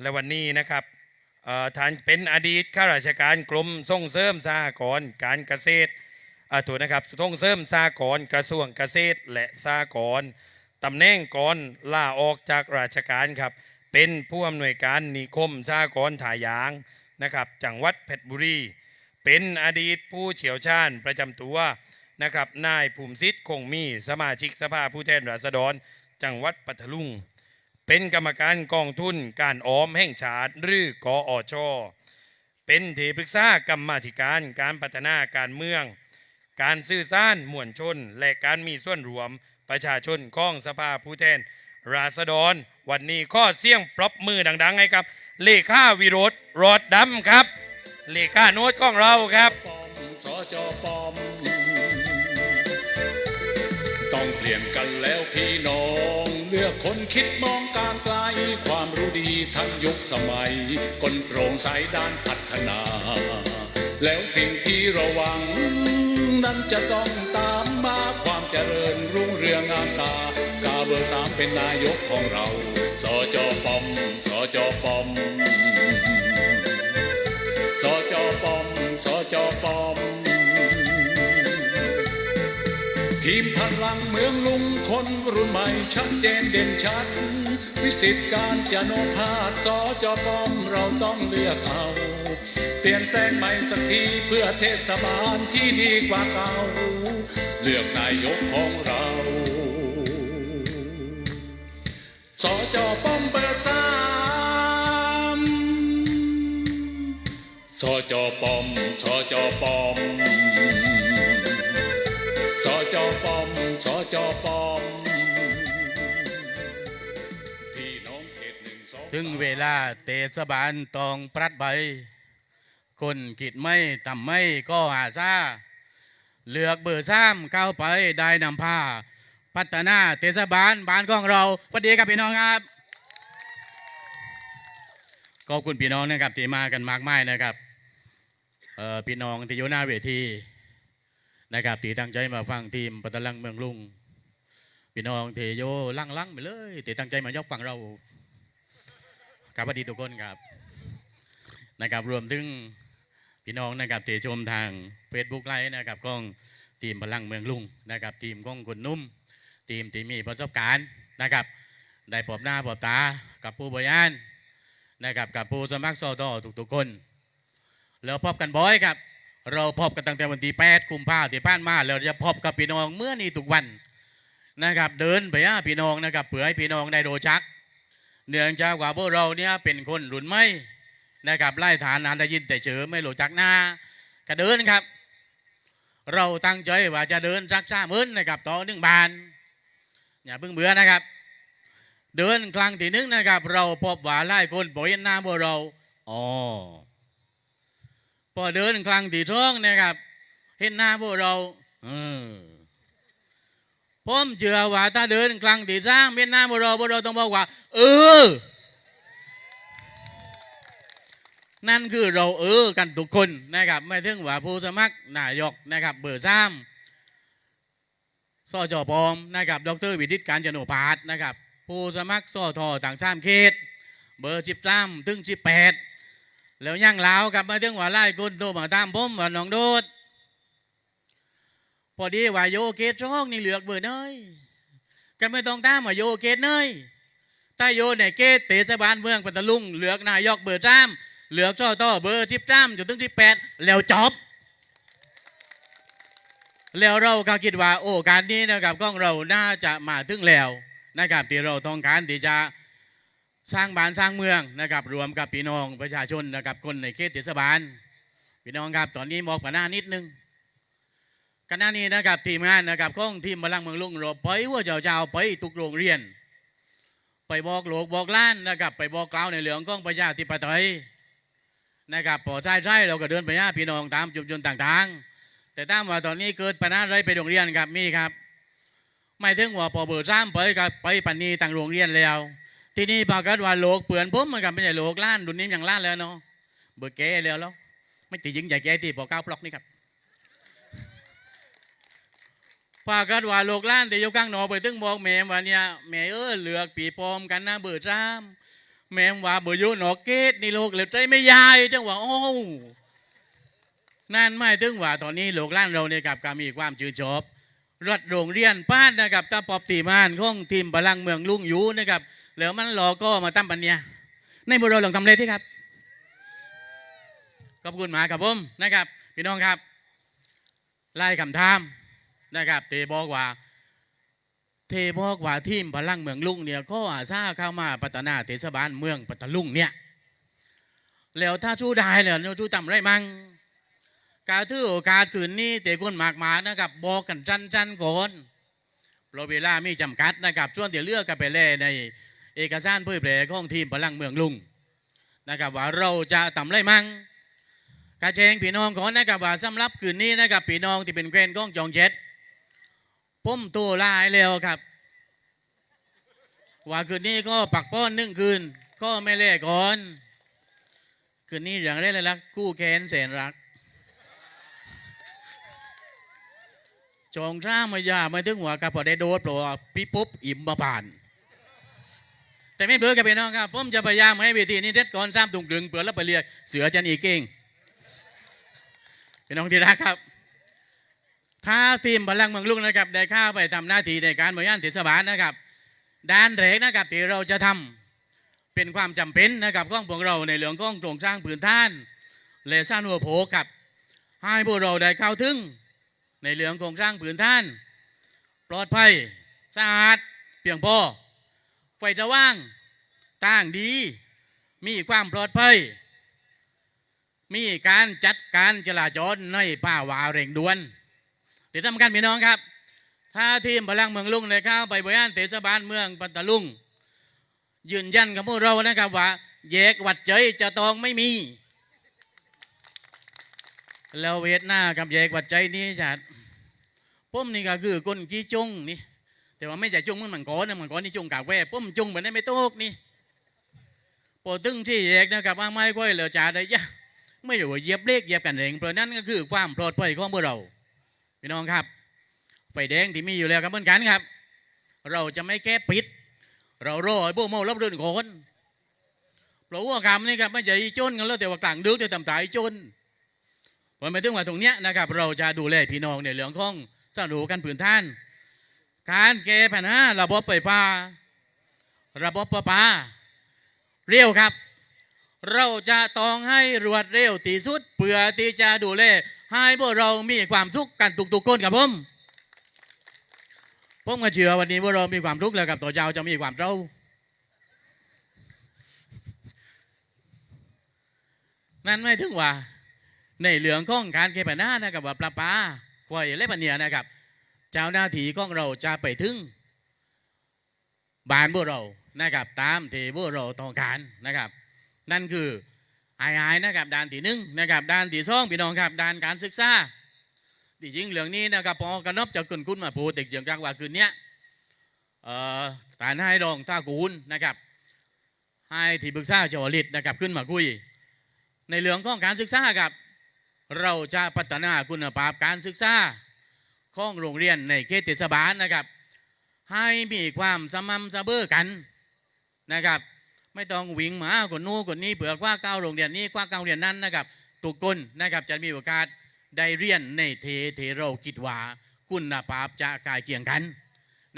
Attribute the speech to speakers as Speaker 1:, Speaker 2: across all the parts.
Speaker 1: และวันนี้นะครับท่านเป็นอดีตข้าราชการกรมส่งเสริมสหกรณ์การเกษตรอ่าถูกนะครับส่งเสริมสหกรณ์กระทรวงเกษตรและสหกรณ์ตำแหน่งก่อนลาออกจากราชการครับ เป็นผู้อำนวยการนิคมสหกรณ์ถ่ายยางนะครับจังหวัดเพชรบุรี เป็นอดีตผู้เชี่ยวชาญประจำตัวนะครับนายภูมิสิทธิ์คงมีสมาชิกสภาผู้แทนราษฎร จังหวัดปัทลุง เป็นกรรมการกองทุนการออมแห่งชาติหรือกออชเป็นที่ปรึกษากรรมาธิการการพัฒนาการเมือง การสื่อสารมวลชน และการมีส่วนรวมประชาชนของสภาผู้แทน ราษฎร วันนี้ข้อเสี่ยงปรบมือดังๆให้ครับ เลขาวิโรธรอดดำครับ เลขาโน้ตของเราครับ
Speaker 2: สจปอม ต้องเปลี่ยนกันแล้วพี่น้อง เลือกคนคิดมองการไกล ความรู้ดีทั้งยุคสมัยคนโปร่งใสด้านพัฒนา แล้วสิ่งที่ราหวัง นั้นจะต้องตามมาความเจริญรุ่งเรืองงามตากาเบอร์สามเป็นนายกของเรา สจปอม สจปอม สจปอม สจปอม ทีมพลังเมืองลุงคนรุ่นใหม่ชัดเจนเด่นชัด วิสิทธิการจะโนพาสสจปอมเราต้องเลือกเอา เปลี่ยนแปลงใหม่สักทีเพื่อเทศบาลที่ดีกว่าเก่าเลือกนายกของเราสจป้อมเบอร์สามสจป้อมสจป้อม สจปอมสจปอมพี่น้องเขตหนึ่งสอง
Speaker 3: ถึงเวลาเทศบาลตองปรัดใบ คนกิดไม่ทำไม่ก็หาซาเลือกเบอร์ซ้ำเข้าไปได้นำผ้า พัฒนาเทศบาลบ้านของเราสวัสดีครับพี่น้องครับขอบคุณพี่น้องนะครับที่มากันมากมายนะครับพี่น้องที่อยู่หน้าเวที นะครับที่ตั้งใจมาฟังทีมปัตตลังเมืองลุงพี่น้องที่โยลังๆไปเลยที่ตั้งใจมายกฟังเราครับสวัสดีทุกคนครับนะครับรวมถึงพี่น้องนะครับที่ชมทางเฟซบุ๊กไลฟ์นะครับของทีมพลังเมืองลุงนะครับ ทีมของคุณนุ่ม ทีมที่มีประสบการณ์นะครับ ได้พบหน้าพบตากับผู้บริหารนะครับกับผู้สมัครสอดอทุกๆคน แล้วพบกันบ่อยครับ เราพบกันตั้งแต่วันที่8กุมภาพันธ์ที่ผ่านมาแล้วจะพบกับพี่น้องเมื่อนี้ทุกวันนะครับ เดินไปหาพี่น้องนะครับเผื่อให้พี่น้องได้โดจัก เนื่องจากว่าพวกเราเนี่ยเป็นคนรุ่นใหม่นะครับไล่ฐานนานได้ยินแต่เฉอไม่รู้จักหน้ากระเดินครับ เราตั้งใจว่าจะเดินสักสามมื้อนะครับต่อหนึ่งบานอย่าเพิ่งเบื่อนะครับ เดินครั้งที่หนึ่งนะครับ เราพบว่าไล่คนปล่อยหน้าพวกเราอ๋อ พอเดินครั้งที่ท้องนะครับ เห็นหน้าพวกเราเออผมเชื่อว่าถ้าเดินครั้งที่สร้างเวียดนามเราพวกเราต้องบอกว่า เออ นั่นคือเราเออกันทุกคนนะครับ ไม่ถึงว่าผู้สมัครนายกนะครับ เบอร์สามสจปอมนะครับ ดรวิดิตการจโนพาสนะครับ ผู้สมัครสอทอต่างชาติเขต เบอร์สิบสามถึงสิบแปด แล้วยังลาวกับมาถึงว่าไล่คนโตมาตามผมว่าน้องโดด พอดีว่าโยเกตร้องนี่เหลือกเบอร์เนยก็ไม่ต้องตามว่าโยเกตเนยถ้าโยในเกตเทศบาลเมืองปัตตลุงเหลือกนายกเบอร์จ้าม เหลือกช่อต่อเบอร์ทิบจ้ามจนถึงที่แปดแล้วจบแล้วเราก็คิดว่าโอ้การนี้นะครับกล้องเราน่าจะมาถึงแล้วนะครับที่เราต้องการที่จะ สร้างบ้านสร้างเมืองนะครับ รวมกับพี่น้องประชาชนนะครับคนในเขตเทศบาลพี่น้องครับตอนนี้มองกว่าหน้านิดนึงขณะนี้นะครับทีมงานนะครับของทีมพลังเมืองลุงเราไปว่าเจ้าเจ้าไปทุกโรงเรียน ไปบอกโลกบอกล้านนะครับ ไปบอกกล่าวในเรื่องของประชาธิปไตยนะครับพอใช่ใช่เราก็เดินไปหาพี่น้องตามจุดยนต่างๆ แต่ตามว่าตอนนี้เกิดปัญหาอะไรไปโรงเรียนครับมีครับ ไม่ถึงว่าพอเบิดซ้ำไปกับไปปันนีต่างโรงเรียนแล้ว ที่นี่ปรากฏว่าโลกเปลือนผมเหมือนกันไม่ใช่โลกล้านดุนนี้อย่างล้านแล้วเนาะเบิดแก่แล้วแล้ว ไม่ติยิงใหญ่แก่ที่พอเก้าปลอกนี่ครับปากกัดว่าโลกล้านแต่ยกข้างหนอไปถึงบอกแม่ว่าเนี่ยแม่เออเหลือกปีปอมกันนะเบิดรามแม่ว่าบ่อยู่หนอเกตนี่โลกเหลือใจไม่ยายจังหวะโอ้นั่นไม่ถึงว่าตอนนี้โลกล้านเราเนี่ยกับก็มีความชื่นชอบรถโรงเรียนป้านนะครับตาปอบตีมานของทีมพลังเมืองลุงอยู่นะครับ แล้วมันรอก็มาตั้มปัญญาในบุรีลองทำเลที่ครับ ขอบคุณหมาครับผมนะครับ พี่น้องครับ ไล่คำถามนะครับเตบอกว่า เทบอกว่าทีมพลังเมืองลุงเนี่ยก็อาซาเข้ามาพัฒนาเทศบาลเมืองปัตตลุงเนี่ยแล้วถ้าชู้ได้แล้วเนี่ยชู้ทำไรมั่งกาถือโอกาสคืนนี้เตะคนมากมานะครับบอกกันจันจันๆก่อนเราเวลามีจำกัดนะครับช่วงเดี๋ยวเลือกกันไปเล่ใน เอกสารเผยแพร่ของทีมพลังเมืองลุงนะครับว่าเราจะทำไรมั่งกาแจงพี่น้องก่อนนะครับว่าสำหรับคืนนี้นะครับพี่น้องที่เป็นแกรนก้องจองเจ็ดผมตัวลายแล้วครับ ว่าคืนนี้ก็ปักป้อนนึ่งคืน ก็ไม่เล่ก่อนคืนนี้อย่างไรเลยลักกู้แค้นแสนรักจองร่างมายามาถึงหัวกับพอได้โดดปลว่าพี่ปุ๊บอิ่มมาผ่าน แต่ไม่เบื่อกับพี่น้องครับผมจะพยายามให้เวทีนี้เด็ดก่อนสามตุงกึงเปิดแล้วไปเรียกเสือจันอีเก่งพี่น้องที่รักครับถ้าทีมพลังเมืองลุกนะครับ ได้เข้าไปทำหน้าที่ในการบริหารเทศบาลนะครับ ด้านแรกนะครับที่เราจะทำเป็นความจำเป็นนะครับของพวกเราในเรื่องของโครงสร้างพื้นฐานและสร้างหัวโผกับให้พวกเราได้เข้าถึงในเรื่องโครงสร้างพื้นฐานปลอดภัยสะอาดเพียงพอ ไฟสว่างต่างดี มีความปลอดภัย มีการจัดการจราจรในภาวะเร่งด่วนที่สำคัญพี่น้องครับ ถ้าทีมพลังเมืองลุงได้เข้าไปบริหารเทศบาลเมืองปัตตาลุงยืนยันกับพวกเรานะครับว่าแยกวัดเจยจะตองไม่มี แล้วเวทหน้ากับแยกวัดใจนี่จะผมนี่ก็คือคนกี้จงนี่ แต่ว่าไม่ใช่จงเหมันมังกรนะมังกรนี่จุงกากแว่ผมจุงเหมือนได้ไม่โตกนี่พอตึงที่แยกนะครับว่าไม่ค่อยเหลือจ่าได้ยะไม่รู้ว่าเยียบเลขเยียบกันเองเพราะนั่นก็คือความปลอดภัยของพวกเราพี่น้องครับไฟแดงที่มีอยู่แล้วครับเหมือนกันครับ เราจะไม่แก้ปิด เรารอให้พวกเมารับรื่นคนเพราะว่าคำนี่ครับไม่ใช่จนกันแล้วแต่ว่ากลางดึกจะทำตายจนพอมาถึงว่าตรงเนี้ยนะครับ เราจะดูแลพี่น้องในเรื่องของสนุปกันผืนท่าน การแก้ปัญหาระบบไฟฟ้า ระบบประปา เร็วครับ เราจะต้องให้รวดเร็วที่สุดเพื่อที่จะดูแลให้พวกเรามีความสุขกันทุกๆคนครับผมผมก็เชื่อวันนี้พวกเรามีความทุกข์แล้วกับตัวเจ้าจะมีความเจ้านั่นไม่ถึงว่า ในเรื่องของการแก้ปัญหานะครับว่าประปาไฟและปัญญานะครับ เจ้าหน้าที่ของเราจะไปถึงบ้านพวกเรานะครับ ตามที่พวกเราต้องการนะครับ นั่นคืออ้ไอ้นะครับด้านที่หนึ่งนะครับด้านที่สองพี่น้องครับด้านการศึกษาที่จริงเรื่องนี้นะครับพอกระนบจะขึ้นคุณมาพูดติดอย่างจังว่าคืนเนี้ยเอ่อการให้รองท่ากูลนะครับ ให้ที่ปรึกษาเจ้าฤทธิ์นะครับขึ้นมาคุย ในเรื่องของการศึกษาครับ เราจะพัฒนาคุณภาพการศึกษา ของโรงเรียนในเขตเทศบาลนะครับ ให้มีความสม่ำเสมอกันนะครับ ไม่ต้องวิ่งหมาคนนู้นคนนี้เผื่อว่าเก้าโรงเรียนนี้คว่าเก้าโรงเรียนนั้นนะครับทุกคนนะครับจะมีโอกาสได้เรียนในเทเทเราคิดว่าคุณภาพจะกายเคียงกัน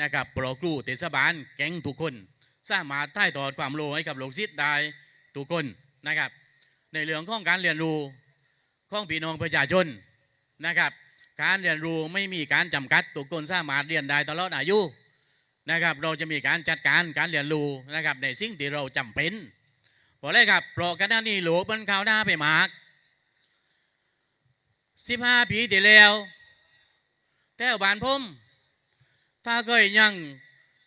Speaker 3: นะครับโปรครูเทศบาลแก๊งทุกคนสามารถถ่ายทอดความรู้ให้กับลูกศิษย์ได้ทุกคนนะครับ ในเรื่องของการเรียนรู้ของพี่น้องประชาชนนะครับ การเรียนรู้ไม่มีการจำกัดทุกคนสามารถเรียนได้ตลอดอายุนะครับ เราจะมีการจัดการการเรียนรู้นะครับ ในสิ่งที่เราจำเป็นพอเลยครับโปรกันนี้หลวงมันข่าวหน้าไปมากสิบห้าปีที่แล้วแต่วบ้านผมถ้าเคยยัง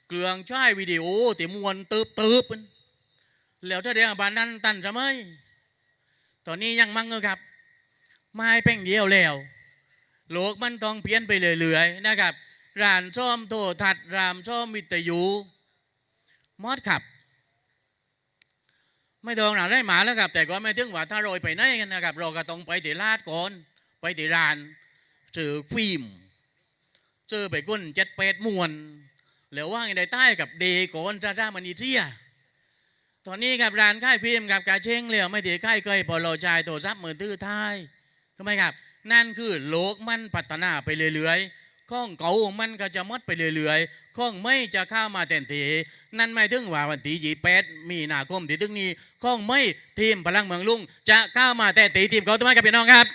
Speaker 3: เกลืองใช้วิดีโอที่มวนตืบตืบแล้วถ้าเดียวบ้านนั้นตันจะไหมตอนนี้ยังมั่งเออครับ ไม้แป้งเดียวแล้ว โลกมันต้องเพี้ยนไปเรื่อยๆนะครับร้านซ่อมโทรทัศน์รามซ่อมวิทยุมอดขับ ไม่ต้องหนาได้หมาแล้วครับ แต่ก็ไม่ถึงว่าถ้าโรยไปไหนกันนะครับ เราก็ต้องไปที่ลาดก่อน ไปที่ร้านเจอฟิล์มเจอไปก้นเจ็ดเป็ดมวนแล้วว่าไงได้ใต้กับเดก่อนจ้าจ้ามันอีเทียตอนนี้กับร้านค่ายพิมพ์กับกาเช้งเหลียวไม่ตีค่ายเคยพอราชายโทรศัพท์มือถือท้ายทำไมครับ นั่นคือโลกมันพัฒนาไปเรื่อยๆข้องเก่ามันก็จะมดไปเรื่อยๆข้องไม่จะเข้ามาแทนทีนั่นไม่ถึงว่าวันที่ยี่แปดมีนาคมที่ถึงนี้ข้องไม่ทีมพลังเมืองลุง จะเข้ามาแต่ตีทีมเขาทำไมกับพี่น้องครับ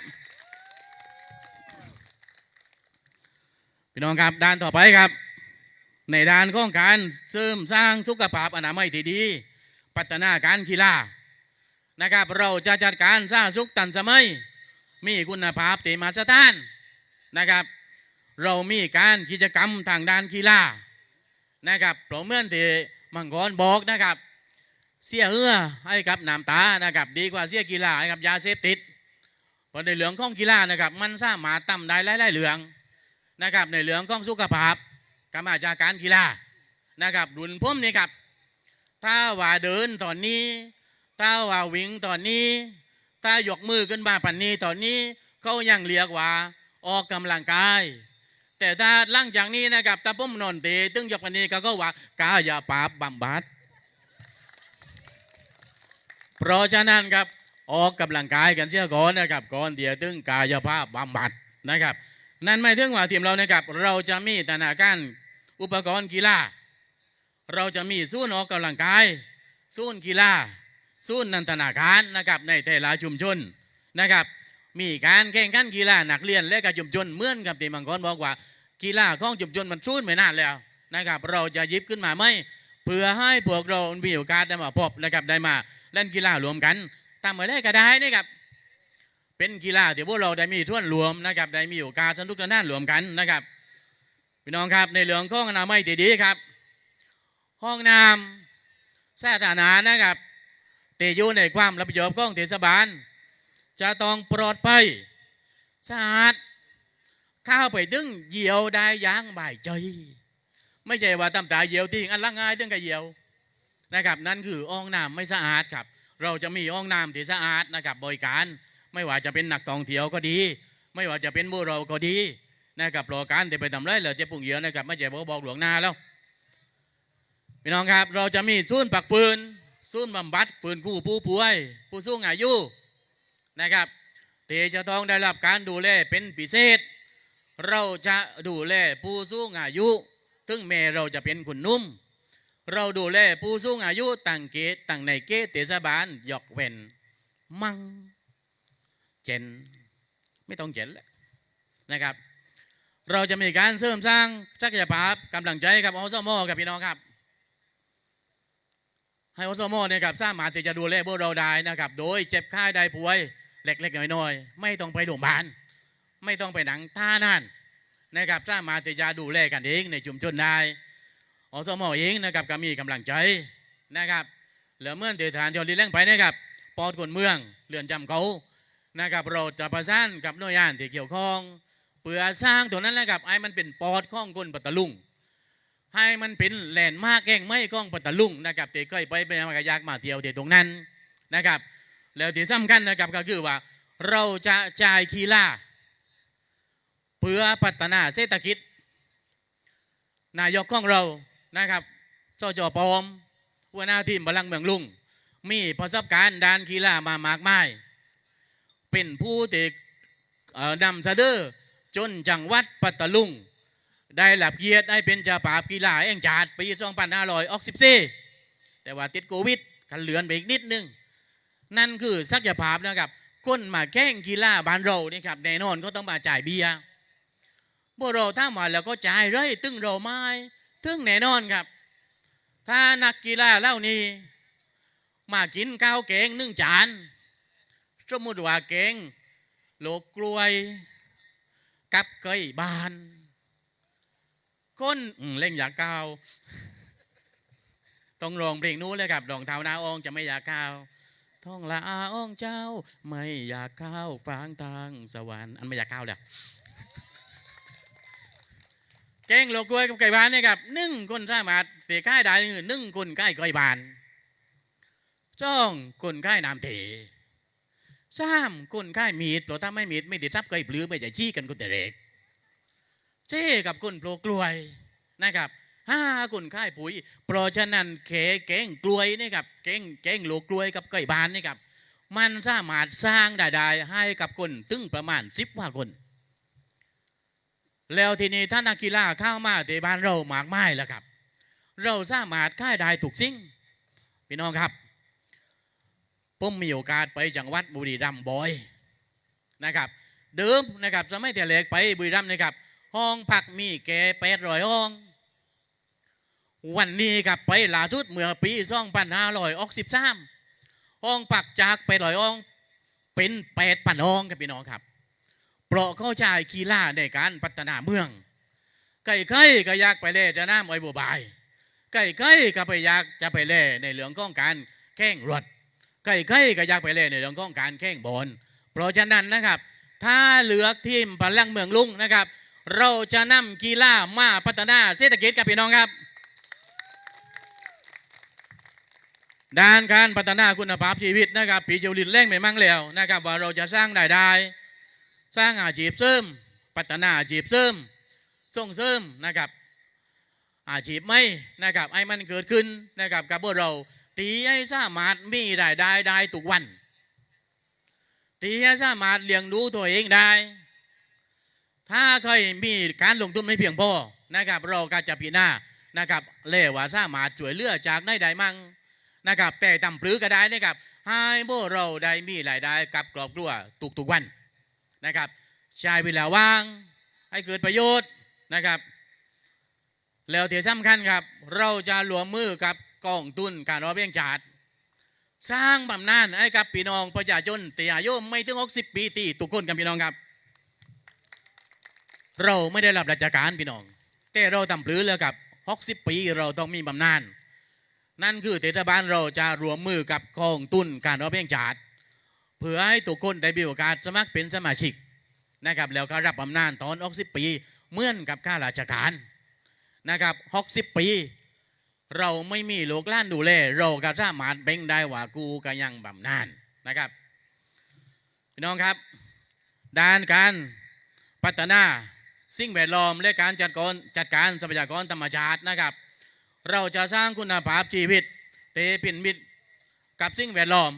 Speaker 3: พี่น้องครับด้านต่อไปครับ ในด้านของการเสริมสร้างสุขภาพอนามัยที่ดี พัฒนาการกีฬานะครับ เราจะจัดการสร้างสุขตันสมัย มีคุณภาพที่มาตรฐานนะครับ เรามีการกิจกรรมทางด้านกีฬานะครับเพราะเมื่อนที่มังกรบอกนะครับ เสียเอื้อให้กับน้ำตานะครับ ดีกว่าเสียกีฬาให้กับยาเสพติดเพราะในเรื่องของกีฬานะครับ มันสามารถทำได้หลายๆเรื่องนะครับ ในเรื่องของสุขภาพก็มาจากการกีฬานะครับรุ่นผมนี่ครับ ถ้าว่าเดินตอนนี้ ถ้าว่าวิ่งตอนนี้ ถ้ายกมือขึ้นมาปันนี้ตอนนี้เขายังเรียกว่าออกกำลังกาย แต่ถ้าหลังจากนี้นะครับถ้าผมนอนเตตึงยกปันนี้ก็ก็ว่ากายาปาบบำบัดเพราะฉะนั้นครับออกกำลังกายกันเสียก่อนนะครับก่อนเดี๋ยวตึงกายภาพบำบัดนะครับ นั่นไม่ถึงว่าทีมเรานะครับเราจะมีธนาคารอุปกรณ์กีฬาเราจะมีศูนย์ออกกำลังกายศูนย์กีฬา ศูนย์นันทนาการนะครับในแต่ละชุมชนนะครับ มีการแข่งขันกีฬานักเรียนและกับชุมชนเหมือนกับที่มังกรบอกว่ากีฬาของชุมชนมันสู้ไม่นานแล้วนะครับ เราจะยิบขึ้นมาไหมเพื่อให้พวกเรามีโอกาสได้มาพบนะครับได้มาเล่นกีฬารวมกันตามมาได้ก็ได้นะครับเป็นกีฬาที่พวกเราได้มีท่วนรวมนะครับได้มีโอกาสสนุกสนานรวมกันนะครับพี่น้องครับในเรื่องของอนามัยที่ดีครับ ห้องน้ำสาธารณะนะครับ แต่อยู่ในความรับผิดชอบของเทศบาล จะต้องปลอดภัยสะอาดข้าไปดึงเหยียวได้อยางบ่ายใจ ไม่ใช่ว่าตำตาเหยียวทิ้งอันละง่ายตึงกับเหยียวนะครับนั่นคือห้องน้ำไม่สะอาดครับ เราจะมีห้องน้ำที่สะอาดนะครับบริการไม่ว่าจะเป็นนักท่องเที่ยวก็ดี ไม่ว่าจะเป็นบุเราก็ดีนะครับโปรการที่ไปทำไรเราจะปุ่งเยียวนะครับไม่ใช่บอกบอกหลวงหน้าแล้วพี่น้องครับ เราจะมีศูนย์ปักปืน ศูนย์บำบัดปืนคู่ผู้ป่วย ผู้สูงอายุนะครับที่จะต้องได้รับการดูแลเป็นพิเศษ เราจะดูแลผู้สูงอายุถึงแม้เราจะเป็นคนนุ่ม เราดูแลผู้สูงอายุต่างเกตต่างในเกตเทศบาลหยกเวนมังเจนไม่ต้องเจนแล้วนะครับ เราจะมีการเสริมสร้างศักยภาพกำลังใจกับอสมกับพี่น้องครับ ให้อสมเนี่ยครับสามารถที่จะดูแลพวกเราได้นะครับ โดยเจ็บไข้ได้ป่วยเล็กๆน้อยๆไม่ต้องไปโรงพยาบาลไม่ต้องไปหนังท่านั่นนะครับสามารถที่จะดูแลกันเองในชุมชนได้อสมเองนะครับก็มีกำลังใจนะครับเหลือเมื่อเดือดทานที่ราเลี้ยงไปนะครับปอดคนเมืองเรือนจำเขานะครับเราจะประสานกับหน่วยงานที่เกี่ยวข้องเพื่อสร้างตัวนั้นนะครับให้มันเป็นปอดข้องคนปัตตลุง ให้มันเป็นแหลนมากแก่งไม่ของปัตตาลุงนะครับที่เคยไปไปมากระยากมาเที่ยวที่ตรงนั้นนะครับ แล้วที่สำคัญนะครับก็คือว่า เราจะจ่ายคีล่าเพื่อพัฒนาเศรษฐกิจ นายกของเรานะครับจจปอมหัวหน้าทีมพลังเมืองลุง มีประสบการณ์ด้านกีฬามามากมาย เป็นผู้เอ่อนำเสนอจนจังหวัดปัตตาลุง ได้รับเกียรติได้เป็นเจ้าภากีฬาแห่งชาติปี2564แต่ว่าติดโควิดกันเลือนไปอีกนิดนึง นั่นคือศักยภาพนะครับคนมาแข่งกีฬาบ้านเรานี่ครับแน่นอนก็ต้องมาจ่ายเบียร์พวกเราถ้ามาแล้วก็จ่ายเร่ตึงเราไม่ตึงแน่นอนครับ ถ้านักกีฬาเหล่านี้มากินข้าวแกงนึ่งจานสมมติว่าแกงโลกกล้วย กับเกยบาน คนเล่งอยากก้าวต้องร้องเพลงนู้นเลยครับดองเท้านาอองจะไม่อยากก้าวท้องละอาอ้องเจ้า ไม่อยากก้าวฟางทางสวรรค์อันไม่อยากก้าวเลยแกงโลกกล้วยกับไก่บานเนี่ยครับหนึ่งคนสามารถเตะค่ายได้หนึ่งคนค่ายไก่บานจ้องคนค่ายน้ำเถสามคนค่ายมีดเพราะถ้าไม่มีดไม่ติดทับไก่ปลือไม่จะชี้กันก็แต่เด็ก เจ้กับคุณโปรกลวยนะครับห้าคนค่ายปุ๋ย เพราะฉะนั้นเขแกงกล้วยนี่ครับแกงแกงโลกล้วยกับไก่บานนี่ครับมันสามารถสร้างได้ให้กับคนตึงประมาณสิบกว่าคน แล้วทีนี้ถ้านนักกีฬาเข้ามาในบ้านเราหมากไม้แล้วครับ เราสามารถค่ายได้ถูกสิ่งพี่น้องครับผมมีโอกาสไปจังหวัดบุรีรัมย์บ่อยนะครับ เดิมนะครับสมัยแต่เล็กไปบุรีรัมย์นะครับ ห้องพักมีแก่แปดร้อยห้อง วันนี้ครับไปล่าสุดเมื่อปีสองพันห้าร้อยออกสิบสามห้องพักจากแปดร้อยห้อง เป็นแปดพันห้องครับพี่น้องครับเพราะเข้าใจกีฬาในการพัฒนาเมืองไก่ไข่ก็อยากไปเล่จะน้ำไอ้บัวบายไก่ไข่ก็ไปอยากจะไปเล่ในเรื่องของการแข่งรถไก่ไข่ก็อยากไปเล่ในเรื่องของการแข่งบอลเพราะฉะนั้นนะครับ ถ้าเหลือกทีมพลังเมืองลุงนะครับ เราจะนำกีฬามาพัฒนาเศรษฐกิจกับพี่น้องครับ ด้านการพัฒนาคุณภาพชีวิตนะครับปีเจวลินเร่งไปมั่งแล้วนะครับ ว่าเราจะสร้างรายได้ สร้างอาชีพเสริม พัฒนาอาชีพเสริมส่งเสริมนะครับอาชีพไม่นะครับไอ้มันเกิดขึ้นนะครับกับพวกเราตีให้สามารถมีรายได้ได้ทุกวันตีให้สามารถเลี้ยงดูตัวเองได้ ถ้าเคยมีการลงทุนไม่เพียงพอนะครับ เราก็จะพิจารณานะครับเล่ว่าสามารถช่วยเหลือจากได้ใดมั่งนะครับ แต่ตำปรือก็ได้นะครับให้พวกเราได้มีรายได้กับครอบครัวทุกๆวันนะครับใช้เวลาว่างให้เกิดประโยชน์นะครับ แล้วที่สำคัญครับ เราจะรวมมือกับกองทุนการรอเบี้ยงชาติสร้างบำนาญให้กับพี่น้องประชาชนที่อายุไม่ถึง 60 ปีตีทุกคนกันพี่น้องครับ เราไม่ได้รับราชการพี่น้อง แต่เราทำปลือแล้วกับ60ปีเราต้องมีบำนาญนั่นคือเทศบาลเราจะรวมมือกับกองทุนการรอเบี้ยงชาติเพื่อให้ทุกคนได้มีโอกาสสมัครเป็นสมาชิกนะครับแล้วก็รับบำนาญตอน60ปีเหมือนกับข้าราชการนะครับ60ปี เราไม่มีโลกล้านดูแลเราก็สามารถเบ่งได้ว่ากูก็ยังบำนาญนะครับพี่น้องครับ ด้านการพัฒนา สิ่งแวดล้อมและการจัดการจัดการทรัพยากรธรรมชาตินะครับ เราจะสร้างคุณภาพชีวิตเตปินมิตรกับสิ่งแวดล้อม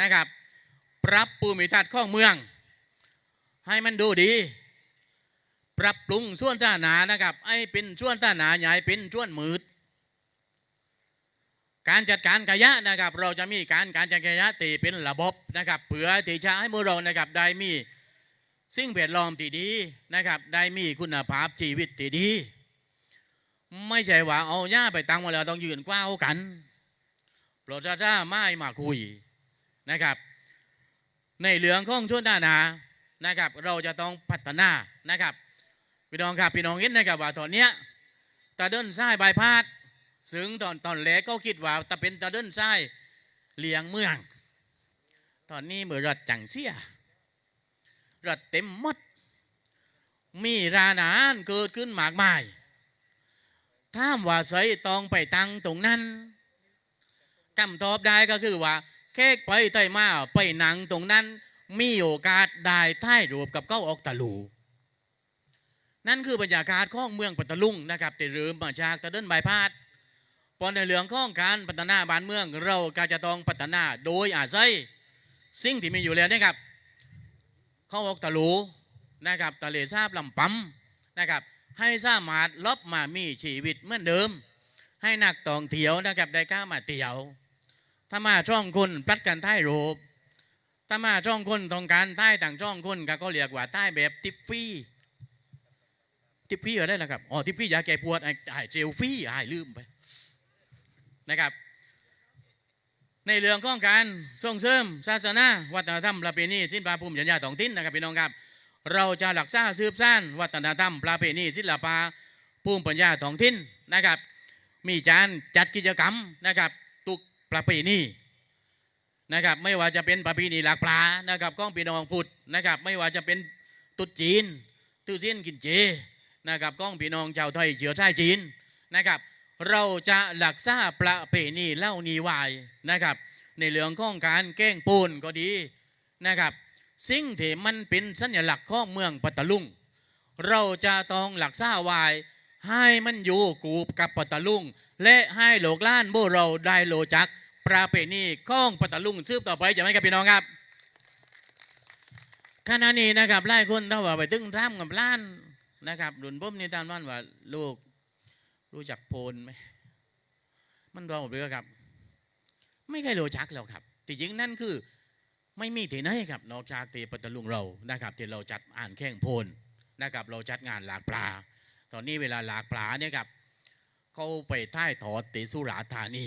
Speaker 3: นะครับ ปรับภูมิทัศน์ของเมือง ให้มันดูดี ปรับปรุงส่วนสาธารณะนะครับไอ้เป็นส่วนสาธารณะใหญ่เป็นส่วนมืดการจัดการขยะนะครับ เราจะมีการการจัดการขยะตีเป็นระบบนะครับเผื่อที่จะให้พวกเรานะครับได้มี สิ่งแวดล้อมที่ดีนะครับ ได้มีคุณภาพชีวิตที่ดี ไม่ใช่ว่าเอาหญ้าไปตั้งมาแล้วต้องยืนกว้าวกันโปรดจ้าไม่มาคุยนะครับ ในเรื่องของช่วงหน้านานะครับ เราจะต้องพัฒนานะครับพี่น้องครับพี่น้องเห็นนะครับว่าตอนเนี้ยตาเดินซ้ายบายพาดซึ่งตอนตอนแรกก็คิดว่าตาเป็นตาเดินซ้ายเลียงเมือง ตอนนี้เมือรถจังเสีย รถเต็มหมดมีร้านอาหารเกิดขึ้นมากมายถามว่าใส่ตองไปตังตรงนั้นคำตอบได้ก็คือว่าแค่ไปไต่มาไปหนังตรงนั้น มีโอกาสได้ถ่ายรูปกับเก้าออกตะลู นั่นคือบรรยากาศของเมืองปัตตาลุงนะครับแต่เริ่มมาจากตะเดินบายพาดพอในเรื่องของการพัฒนาบ้านเมือง เราก็จะต้องพัฒนาโดยอาศัยสิ่งที่มีอยู่แล้วนะครับ เขาออกตะลูนะครับทะเลสาบลำปั๊มนะครับ ให้สามารถลบมามีชีวิตเหมือนเดิม ให้นักท่องเที่ยวนะครับได้กล้ามาเที่ยว ถ้ามาช่องคนพลัดกันท้รูปถ้ามาช่องคนต้องการท้ต่างช่องคนก็ก็เรียกว่าท้แบบทิฟฟี่ทิปพี่อะไรนะครับอ๋อทิปพี่ยาแก้ปวดไอ้ไอ้เจลฟี่ไอ้ลืมไปนะครับ ในเรื่องของการส่งเสริมศาสนาวัฒนธรรมประเพณีสิ้นปาภูมิปัญญาท้องถิ่นนะครับพี่น้องครับ เราจะหลักษาสืบสานวัฒนธรรมประเพณีศิลปะภูมิปัญญาท้องถิ่นนะครับ มีการจัดกิจกรรมนะครับทุกประเพณีนะครับไม่ว่าจะเป็นประเพณีหลักปลานะครับของพี่น้องพุทธนะครับไม่ว่าจะเป็นตรุษจีนตื้อเส้นกินเจนะครับก้องพี่น้องชาวไทยเชื้อชาติจีนนะครับ เราจะหลักษาประเพณีเล่านีวายนะครับ ในเรื่องของการแก้งปูนก็ดีนะครับ สิ่งที่มันเป็นสัญลักษณ์ของเมืองปัตตลุงเราจะต้องหลักษาวาย ให้มันอยู่กูบกับปัตตลุงและให้โลกล้านโบเราได้โลจักประเพณีข้องปัตตลุงซืบต่อไปจะไหมครับพี่น้องครับขณะนี้นะครับหลายคนถ้าว่าไปตึ้งร่ำกับล้านนะครับรุ่นผมนี่ตามบ้านว่าลูก รู้จักโพนไหมมันรองหรือครับ ไม่เคยรู้จักแล้วครับที่จริงนั่นคือไม่มีที่ไหนครับ นอกจากที่ปัตตลุงเรานะครับที่เราจัดอ่านแข่งโพนนะครับ เราจัดงานหลากปลา ตอนนี้เวลาหลากปลาเนี่ยครับเขาไปท่ายถอดติสุราธานี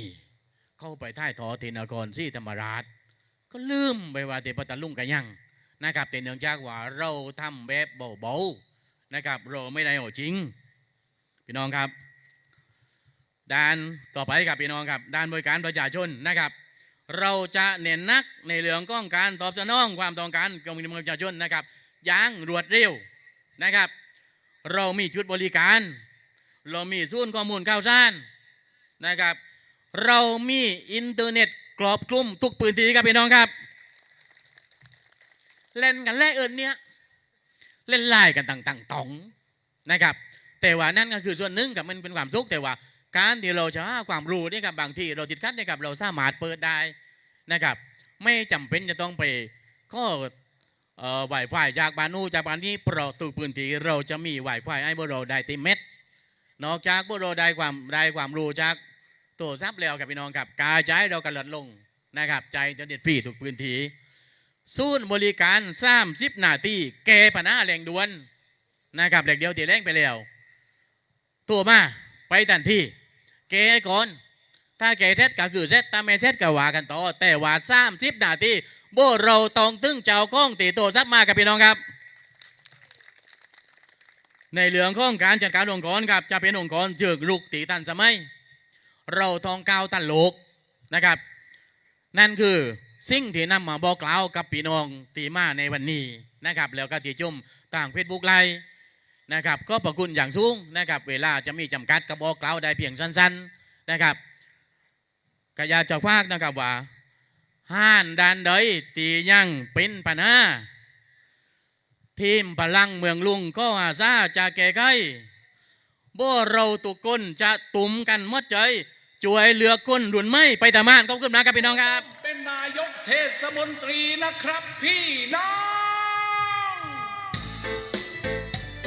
Speaker 3: เข้าไปท่ายถอตินครศรีธรรมราช ก็ลืมไปว่าติปัตตลุงกันยังนะครับแต่เนื่องจากว่าเราทำแบบเบาๆนะครับเราไม่ได้เอาจริง พี่น้องครับ ด้านต่อไปครับพี่น้องครับด้านบริการประชาชนนะครับ เราจะเน้นนักในเรื่องของการตอบสนองความต้องการของพี่น้องประชาชนนะครับอย่างรวดเร็วนะครับ เรามีชุดบริการ เรามีศูนย์ข้อมูลข่าวสารนะครับ เรามีอินเทอร์เน็ตกรอบคลุมทุกพื้นที่ครับพี่น้องครับเล่นกันแล่เอินเนี้ยเล่นไล่กันต่างๆตองนะครับ แต่ว่านั่นก็คือส่วนหนึ่งกับมันเป็นความสุขแต่ว่า การที่เราจะหาความรู้นี่ครับบางทีเราติดขัดนี่ครับเราสามารถเปิดได้นะครับ ไม่จำเป็นจะต้องไปข้อเอ่อไหวไฟจากบ้านนู้นจากบ้านนี้เพราะทุกพื้นที่เราจะมีไหวไฟให้พวกเราได้เต็มเม็ดนอกจากพวกเราได้ความได้ความรู้จากตัวทรัพย์แล้วกับพี่น้องครับกายใจเรากันลดลงนะครับ ใจจะเด็ดฟรีทุกพื้นที่ศูนย์บริการสามสิบนาทีแก้ปัญหาแรงด่วนนะครับแหลกเดียวตีแรงไปแล้ว ตัวมาไปทันที แกก่อน ถ้าแกเท็จก็คือเท็จถ้าไม่เท็จก็ว่ากันต่อ แต่ว่าสามสิบนาทีโบเราตองตึงเจ้าข้องตีโตัวทรัพย์มากับพี่น้องครับ ในเรื่องของการจัดการองค์กรครับจะเป็นองค์กรเจือกลุกตีตันสมัยเราทองก้าวตันโลกนะครับ นั่นคือสิ่งที่นำมาบอกกล่าวกับพี่น้องตีมาในวันนี้นะครับ แล้วก็ตีจุ่มต่างเฟซบุ๊กไล นะครับก็ประคุณอย่างสูงนะครับเวลาจะมีจำกัดก็บอกกล่าวได้เพียงสั้นๆนะครับก็อยาจะฝากนะครับว่าห้านดันใดตียังเป็นปัญหาทีมพลังเมืองลุงก็อาซาจะแก้ไขบ่เราตุกคนจะตุ่มกันมดใจช่วยเหลือคนรุ่นไม่ไปตามานก็ขึ้นมาครับพี่น้องครับ
Speaker 2: เป็นนายกเทศมนตรีนะครับพี่น้อง